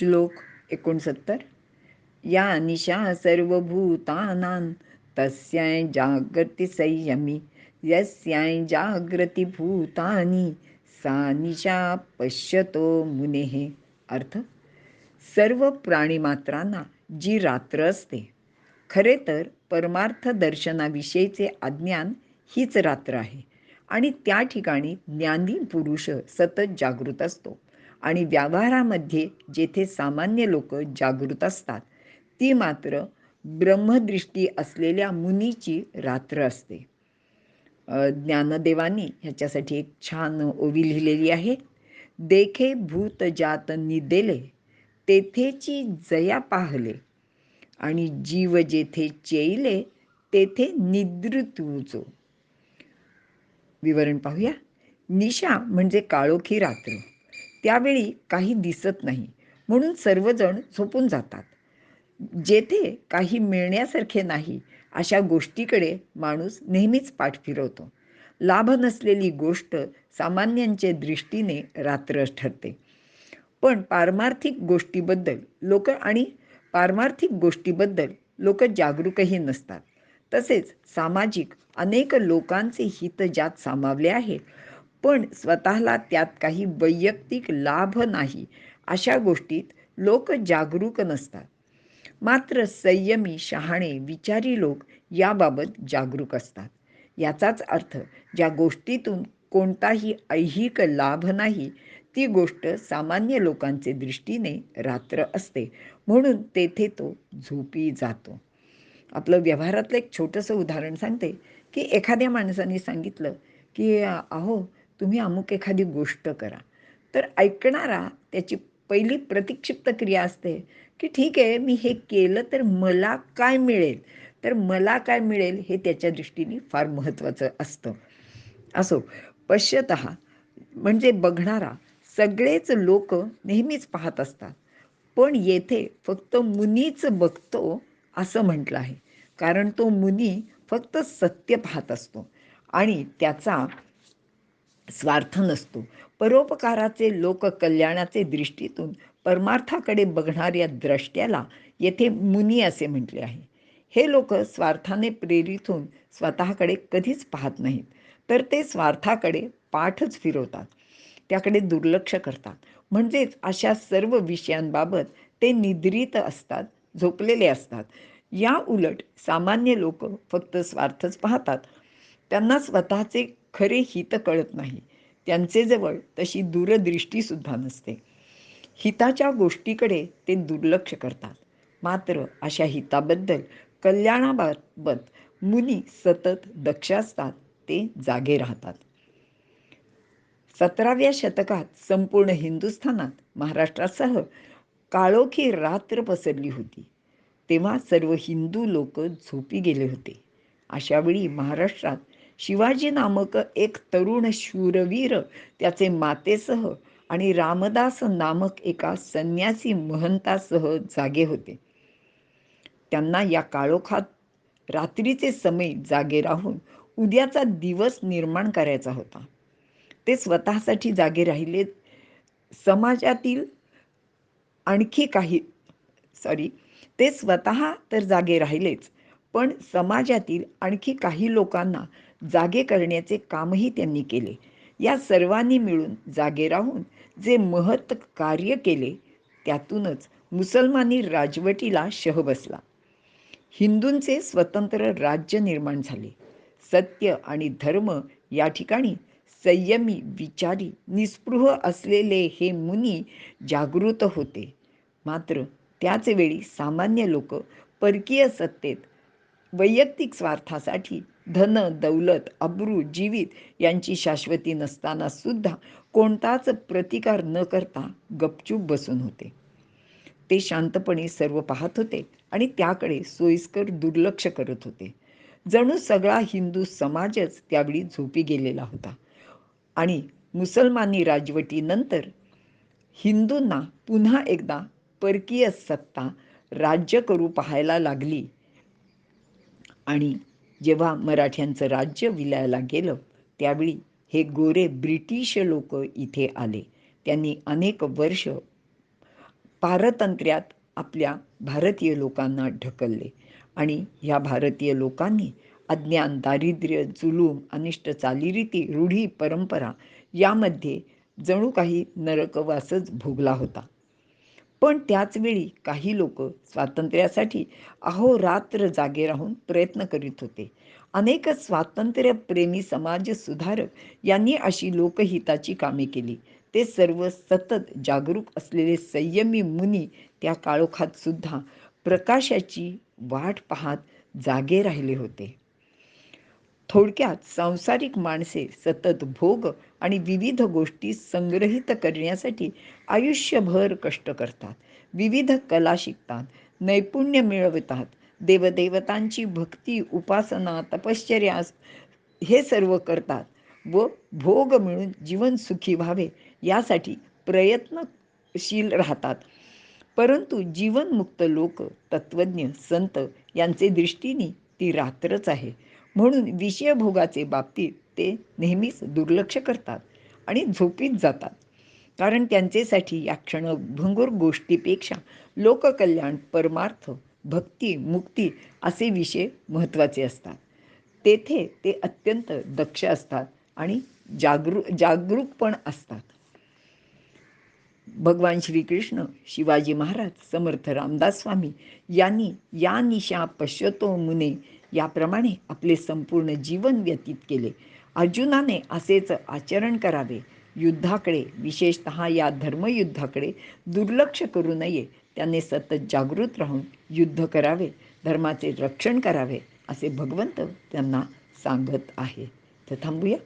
श्लोक एकोणसत्तर. या निशा सर्वभूतानां तस्याय जागृती संयमी यस्याय जागृती भूतानी सा निशा पश्यतो मुनेः. अर्थ सर्व प्राणीमात्रांना जी रात्र असते खरे तर परमार्थ दर्शनाविषयीचे अज्ञान हीच रात्र आहे आणि त्या ठिकाणी ज्ञानी पुरुष सतत जागृत असतो. आणि व्यवहारामध्ये जेथे सामान्य लोक जागृत असतात ती मात्र ब्रह्मदृष्टी असलेल्या मुनीची रात्र असते. ज्ञानदेवानी ह्याच्यासाठी एक छान ओवी लिहिलेली आहे. देखे भूत जात निदेले तेथेची जया पाहले आणि जीव जेथे चेईले तेथे निद्रुतूचो विवरण पाहूया. निशा म्हणजे काळोखी रात्र. त्यावेळी काही दिसत नाही. म्हणून सर्वजण झोपून जातात. जेथे काही मिळण्यासारखे नाही अशा गोष्टीकडे माणूस नेहमीच पाठ फिरवतो. लाभ नसलेली गोष्ट सामान्यांच्या दृष्टीने रात्र ठरते. पण पारमार्थिक गोष्टीबद्दल लोक आणि पारमार्थिक गोष्टीबद्दल लोक जागरूकही नसतात. तसेच सामाजिक अनेक लोकांचे हित ज्यात सामावले आहे पण स्वतःला त्यात काही वैयक्तिक लाभ नाही. अशा गोष्टीत लोक जागरूक नसतात. मात्र संयमी शहाणे विचारी लोक याबाबत जागरूक असतात. याचाच अर्थ ज्या गोष्टीतून कोणताही ऐहिक लाभ नाही ती गोष्ट सामान्य लोकांचे दृष्टीने रात्र असते. म्हणून तेथे तो झोपी जातो. आपलं व्यवहारातलं एक छोटंसं उदाहरण सांगते की एखाद्या माणसाने सांगितलं की अहो तुम्ही अमुक एखादी गोष्ट करा. तर ऐकणारा त्याची पहिली प्रतिक्षिप्त क्रिया असते की ठीक आहे मी हे केलं तर मला काय मिळेल? तर मला काय मिळेल हे त्याच्या दृष्टीने फार महत्त्वाचं असतं. असो पश्यत म्हणजे बघणारा सगळेच लोक नेहमीच पाहत असतात. पण येथे फक्त मुनीच बघतो असं म्हटलं आहे. कारण तो मुनी फक्त सत्य पाहत असतो आणि त्याचा स्वार्थ नसतो. परोपकाराचे लोक कल्याणाचे दृष्टीतून परमार्थाकडे बघणाऱ्या द्रष्ट्याला येथे मुनी असे म्हटले आहे. हे लोक स्वार्थाने प्रेरित होऊन स्वतःकडे कधीच पाहत नाहीत तर ते स्वार्थाकडे पाठच फिरवतात. त्याकडे दुर्लक्ष करतात. म्हणजेच अशा सर्व विषयांबाबत ते निद्रित असतात झोपलेले असतात. या उलट सामान्य लोक फक्त स्वार्थच पाहतात. त्यांना स्वतःचे खरे हित कळत नाही. त्यांचे जवळ तशी दूरदृष्टीसुद्धा नसते. हिताच्या गोष्टीकडे ते दुर्लक्ष करतात. मात्र अशा हिताबद्दल कल्याणाबाबत मुनी सतत दक्ष असतात ते जागे राहतात. सतराव्या शतकात संपूर्ण हिंदुस्थानात महाराष्ट्रासह काळोखी रात्र पसरली होती. तेव्हा सर्व हिंदू लोक झोपी गेले होते. अशावेळी महाराष्ट्रात शिवाजी नामक एक तरुण शूरवीर त्याचे मातेसह आणि रामदास नामक एका संन्यासी महंतासह जागे होते. त्यांना या काळोखात रात्रीचे समय जागे राहून उद्याचा दिवस निर्माण करायचा होता. ते स्वतःसाठी जागे राहिले. समाजातील आणखी काही सॉरी ते स्वतः तर जागे राहिलेच. पण समाजातील आणखी काही लोकांना जागे करण्याचे कामही त्यांनी केले. या सर्वांनी मिळून जागे राहून जे महत् कार्य केले त्यातूनच मुसलमानी राजवटीला शह बसला. हिंदूंचे स्वतंत्र राज्य निर्माण झाले. सत्य आणि धर्म या ठिकाणी संयमी विचारी निस्पृह असलेले हे मुनी जागृत होते. मात्र त्याचवेळी सामान्य लोक परकीय सत्तेत वैयक्तिक स्वार्थासाठी धन दौलत अब्रू जीवित यांची शाश्वती नसताना सुद्धा कोणताच प्रतिकार न करता गपचूप बसून होते. ते शांतपणे सर्व पाहत होते आणि त्याकडे सोयीस्कर दुर्लक्ष करत होते. जणू सगळा हिंदू समाजच त्यावेळी झोपी गेलेला होता आणि मुसलमानी राजवटीनंतर हिंदूंना पुन्हा एकदा परकीय सत्ता राज्य करू पाहायला लागली. आणि जेव्हा मराठ्यांचं राज्य विलायला गेलं त्यावेळी हे गोरे ब्रिटिश लोक इथे आले. त्यांनी अनेक वर्ष पारतंत्र्यात आपल्या भारतीय लोकांना ढकलले आणि ह्या भारतीय लोकांनी अज्ञान दारिद्र्य जुलूम अनिष्ट चालीरीती रूढी परंपरा यामध्ये जणू काही नरकवासच भोगला होता. पण त्याचवेळी काही लोक स्वातंत्र्यासाठी अहोरात्र जागे राहून प्रयत्न करीत होते. अनेक स्वातंत्र्यप्रेमी समाज सुधारक यांनी अशी लोकहिताची कामे केली. ते सर्व सतत जागरूक असलेले संयमी मुनी त्या काळोखात सुद्धा प्रकाशाची वाट पाहत जागे राहिले होते. थोडक्यात सांसारिक माणसे सतत भोग आणि विविध गोष्टी संग्रहित करण्यासाठी आयुष्यभर कष्ट करतात. विविध कला शिकतात नैपुण्य मिळवतात देवदेवतांची भक्ती उपासना तपश्चर्या हे सर्व करतात व भोग मिळून जीवन सुखी व्हावे यासाठी प्रयत्नशील राहतात. परंतु जीवनमुक्त लोक तत्वज्ञ संत यांचे दृष्टीने ती रात्रच आहे. म्हणून विषयभोगाचे बाबतीत ते नेहमीच दुर्लक्ष करतात आणि झोपीत जातात. कारण त्यांचेसाठी या क्षणभंगूर गोष्टीपेक्षा लोककल्याण परमार्थ भक्ती मुक्ती असे विषय महत्त्वाचे असतात. तेथे ते अत्यंत दक्ष असतात आणि जागरू जागरूक पण असतात. भगवान श्रीकृष्ण शिवाजी महाराज समर्थ रामदास स्वामी यांनी या निशा पश्यतो मुने याप्रमाणे आपले संपूर्ण जीवन व्यतीत केले. अर्जुनाने असेच आचरण करावे. युद्धाकडे विशेषत या धर्मयुद्धाकडे दुर्लक्ष करू नये. त्याने सतत जागृत राहून युद्ध करावे धर्माचे रक्षण करावे असे भगवंत त्यांना सांगत आहे. तर थांबूया.